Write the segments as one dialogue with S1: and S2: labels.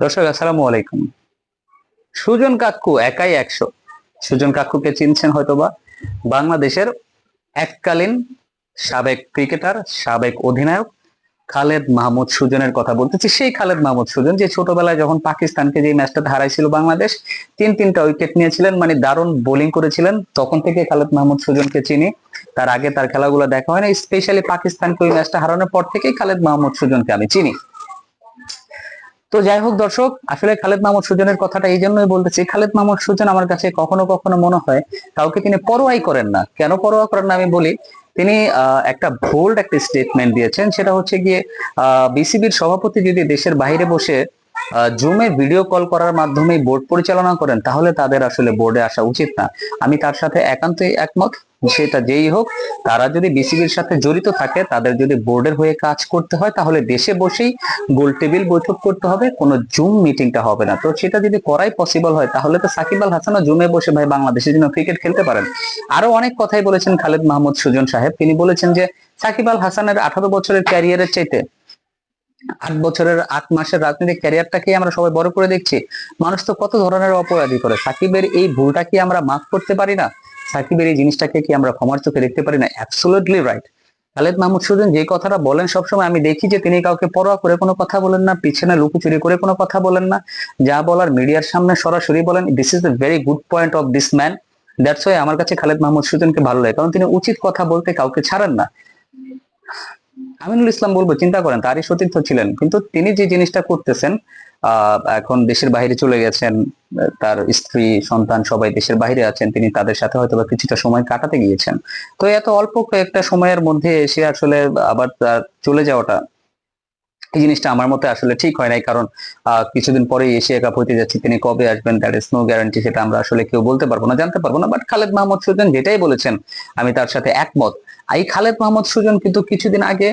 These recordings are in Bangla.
S1: দর্শক, আসসালামু আলাইকুম। সুজন কাক্কু একাই একশো। সুজন কাক্কুকে চিনছেন হয়তোবা। বাংলাদেশের এককালীন সাবেক ক্রিকেটার, সাবেক অধিনায়ক খালেদ মাহমুদ সুজনের কথা বলতেছি। সেই খালেদ মাহমুদ সুজন যে ছোটবেলায় যখন পাকিস্তানকে যে ম্যাচটাতে হারাইছিল বাংলাদেশ, তিন তিনটা উইকেট নিয়েছিলেন মানে দারুণ বোলিং করেছিলেন। তখন থেকে খালেদ মাহমুদ সুজনকে চিনি। তার আগে তার খেলাগুলো দেখা হয় না স্পেশালি পাকিস্তানকে ওই ম্যাচটা হারানোর পর থেকেই খালেদ মাহমুদ সুজনকে আমি চিনি। তো যাই হোক দর্শক, আসলে খালেদ মাহমুদ সুজনের কথাটা এই জন্যই বলতেছি। খালেদ মাহমুদ সুজন আমার কাছে কখনো কখনো মনে হয় কাউকে তিনি পরোয়াই করেন না। কেন পরোয়া করেন না আমি বলি, তিনি একটা ভোল্ড একটা স্টেটমেন্ট দিয়েছেন। সেটা হচ্ছে গিয়ে বিসিবির সভাপতি যদি দেশের বাইরে বসে জুমে ভিডিও কল করার মাধ্যমে বোর্ড পরিচালনা করেন, তাহলে তাদের আসলে বোর্ডে আসা উচিত না। আমি তার সাথে একান্তই একমত, সেটা যেই হোক, তারা যদি বিসিবির সাথে জড়িত থাকে, তাদের যদি বোর্ডের হয়ে কাজ করতে হয়, তাহলে দেশে বসেই গোল টেবিল বৈঠক করতে হবে, কোনো জুম মিটিংটা হবে না। তো সেটা যদি করাই পসিবল হয়, তাহলে তো সাকিব আল হাসানও জুমে বসে ভাই বাংলাদেশের জন্য ক্রিকেট খেলতে পারেন। আরও অনেক কথাই বলেছেন খালেদ মাহমুদ সুজন সাহেব। তিনি বলেছেন যে, সাকিব আল হাসানের আঠারো বছরের ক্যারিয়ারের চাইতে আট বছরের আট মাসের রাজনৈতিক ক্যারিয়ারটাকে আমরা সবাই বড় করে দেখছি। মানুষ তো কত ধরনের অপরাধী করে। সাকিবের এই ভুলটা কি আমরা মাফ করতে পারি না? সাকিবের এই জিনিসটাকে কি আমরা ক্ষমার চোখে দেখতে পারি না? অ্যাবসোলুটলি রাইট খালেদ মাহমুদ সুজন যে কথাটা বলেন সবসময় আমি দেখি যে তিনি কাউকে পরোয়া করে কোনো কথা বলেন না, পিছনে লুকোচুরি করে কোনো কথা বলেন না। যা বলার মিডিয়ার সামনে সরাসরি বলেন this is the very good point of this man that's why আমার কাছে খালেদ মাহমুদ সুজনকে ভালো লাগে। কারণ তিনি উচিত কথা বলতে কাউকে ছাড়েন না। আমিনুল ইসলাম বলব, চিন্তা করেন, তারই সতীর্থ ছিলেন। কিন্তু তিনি যে জিনিসটা করতেছেন এখন দেশের বাইরে চলে গেছেন, তার স্ত্রী, সন্তান সবাই দেশের বাইরে আছেন, তিনি তাদের সাথে হয়তো কিছুটা সময় কাটাতে গিয়েছেন। তো এত অল্প একটা সময়ের মধ্যে এসে আসলে আবার চলে যাওয়াটা এই জিনিসটা আমার মতে আসলে ঠিক হয় নাই। কারণ কিছুদিন পরেই এশিয়া কাপ হইতে যাচ্ছে, তিনি কবে আসবেন দ্যাট ইজ নো গ্যারান্টি সেটা আমরা আসলে কেউ বলতে পারব না, জানতে পারব না। বাট খালেদ মাহমুদ সুজন যেটাই বলেছেন, আমি তার সাথে একমত। এই খালেদ মাহমুদ সুজন কিন্তু কিছুদিন আগে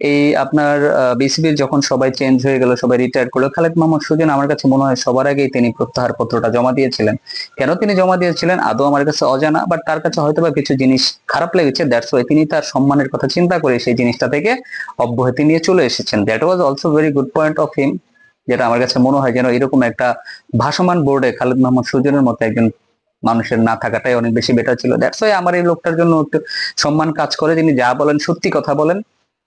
S1: এই আপনার বিসিবির যখন সবাই চেঞ্জ হয়ে গেল, সবাই রিটায়ার করল, খালেদ মাহমুদ সুজন আমার কাছে মনে হয় সবার আগেই তিনি প্রত্যাহার পত্রটা জমা দিয়েছিলেন। কেন তিনি জমা দিয়েছিলেন? আদৌ আমার কাছে অজানা বাট তার কাছে হয়তো বা কিছু জিনিস খারাপ লেগেছে দ্যাটস ওয়াই তিনি তার সম্মানের কথা চিন্তা করে সেই জিনিসটা থেকে অব্যাহতি নিয়ে চলে এসেছেন। That was also very good point of him যেটা আমার কাছে মনে হয় যেন এরকম একটা ভাসমান বোর্ডে খালেদ মাহমুদ সুজনের মতো একজন মানুষের না থাকাটাই অনেক বেশি বেটার ছিল। দ্যাটস ওয়াই আমার এই লোকটার জন্য একটু সম্মান কাজ করে। তিনি যা বলেন সত্যি কথা বলেন।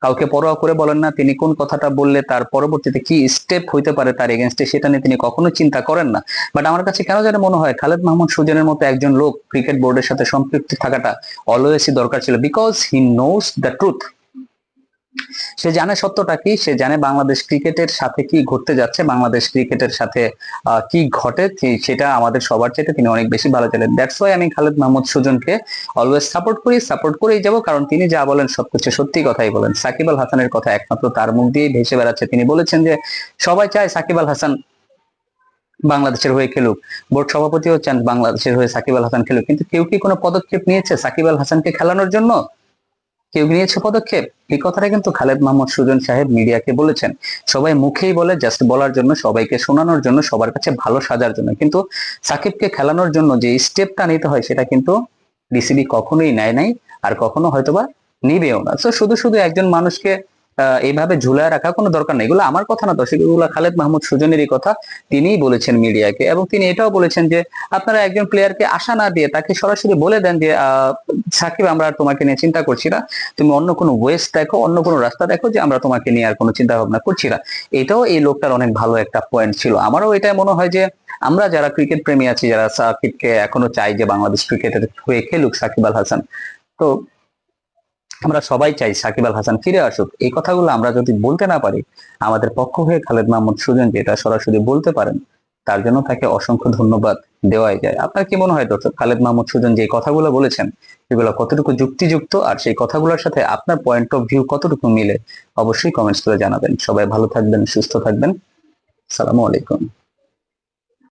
S1: কাউকে পরোয়া করে বলেন না, তিনি কোন কথাটা বললে তার পরবর্তীতে কি স্টেপ হইতে পারে তার এগেনস্টে সেটা নিয়ে তিনি কখনো চিন্তা করেন না। বাট আমার কাছে কেন যেন মনে হয়, খালেদ মাহমুদ সুজনের মতো একজন লোক ক্রিকেট বোর্ডের সাথে সম্পৃক্ত থাকাটা অলওয়েসই দরকার ছিল। Because he knows the truth সে জানে সত্যটা কি? সে জানে বাংলাদেশ ক্রিকেটের সাথে কি ঘটতে যাচ্ছে, বাংলাদেশ ক্রিকেটের সাথে কি ঘটে সেটা আমাদের সবার চাইতে তিনি অনেক বেশি ভালো জানেন। দ্যাটস ওয়াই আমি খালেদ মাহমুদ সুজনকে অলওয়েজ সাপোর্ট করি সাপোর্ট করেই যাব, কারণ তিনি যা বলেন সবকিছু সত্যি কথাই বলেন। সাকিব আল হাসানের কথা একমাত্র তার মুখ দিয়েই ভেসে বেড়াচ্ছে। তিনি বলেছেন যে, সবাই চায় সাকিব আল হাসান বাংলাদেশের হয়ে খেলুক। বোর্ড সভাপতিও চান বাংলাদেশের হয়ে সাকিব আল হাসান খেলুক। কিন্তু কেউ কি কোনো পদক্ষেপ নিয়েছে সাকিব আল হাসানকে খেলানোর জন্য? কেউ নিয়েছে পদক্ষেপ? এই কথাটা কিন্তু খালেদ মাহমুদ সুজন সাহেব মিডিয়াকে বলেছেন। সবাই মুখেই বলে, জাস্ট বলার জন্য, সবাইকে শোনানোর জন্য, সবার কাছে ভালো সাজার জন্য। কিন্তু সাকিবকে খেলানোর জন্য যে স্টেপটা নিতে হয়, সেটা কিন্তু বিসিবি কখনোই নেয় নাই আর কখনো হয়তোবা নিবেও না। তো শুধু শুধু একজন মানুষকে এইভাবে ঝুলায় রাখা কোনো দরকার নেই। এগুলো আমার কথা না দর্শক এগুলো খালেদ মাহমুদ সুজনেরই কথা। তিনিই বলেছেন মিডিয়াকে এবং তিনি এটাও বলেছেন যে, আপনারা একজন প্লেয়ারকে আশা না দিয়ে তাকে সরাসরি বলে দেন যে সাকিব, আমরা তোমাকে নিয়ে চিন্তা করছি না। তুমি অন্য কোনো ওয়েস্ট দেখো, অন্য কোনো রাস্তা দেখো যে, আমরা তোমাকে নিয়ে আর কোনো চিন্তা ভাবনা করছি না। এটাও এই লোকটার অনেক ভালো একটা পয়েন্ট ছিল। আমারও এটাই মনে হয় যে, আমরা যারা ক্রিকেট প্রেমী আছি, যারা সাকিবকে এখনও চাই যে, বাংলাদেশ ক্রিকেটের হয়ে খেলুক সাকিব আল হাসান। তো আমরা সবাই চাই সাকিব আল হাসান ফিরে আসুক। এই কথাগুলো আমরা যদি বলতে না পারি, আমাদের পক্ষ হয়ে খালেদ মাহমুদ সুজন যেটা সরাসরি বলতে পারেন, তার জন্য তাকে অসংখ্য ধন্যবাদ দেওয়াই যায়। আপনার কি মনে হয় দর্শক, খালেদ মাহমুদ সুজন যে কথাগুলো বলেছেন, এগুলো কতটুকু যুক্তিযুক্ত আর সেই কথাগুলোর সাথে আপনার পয়েন্ট অফ ভিউ কতটুকু মিলে, অবশ্যই কমেন্টস করে জানাবেন। সবাই ভালো থাকবেন, সুস্থ থাকবেন। সালামু আলাইকুম।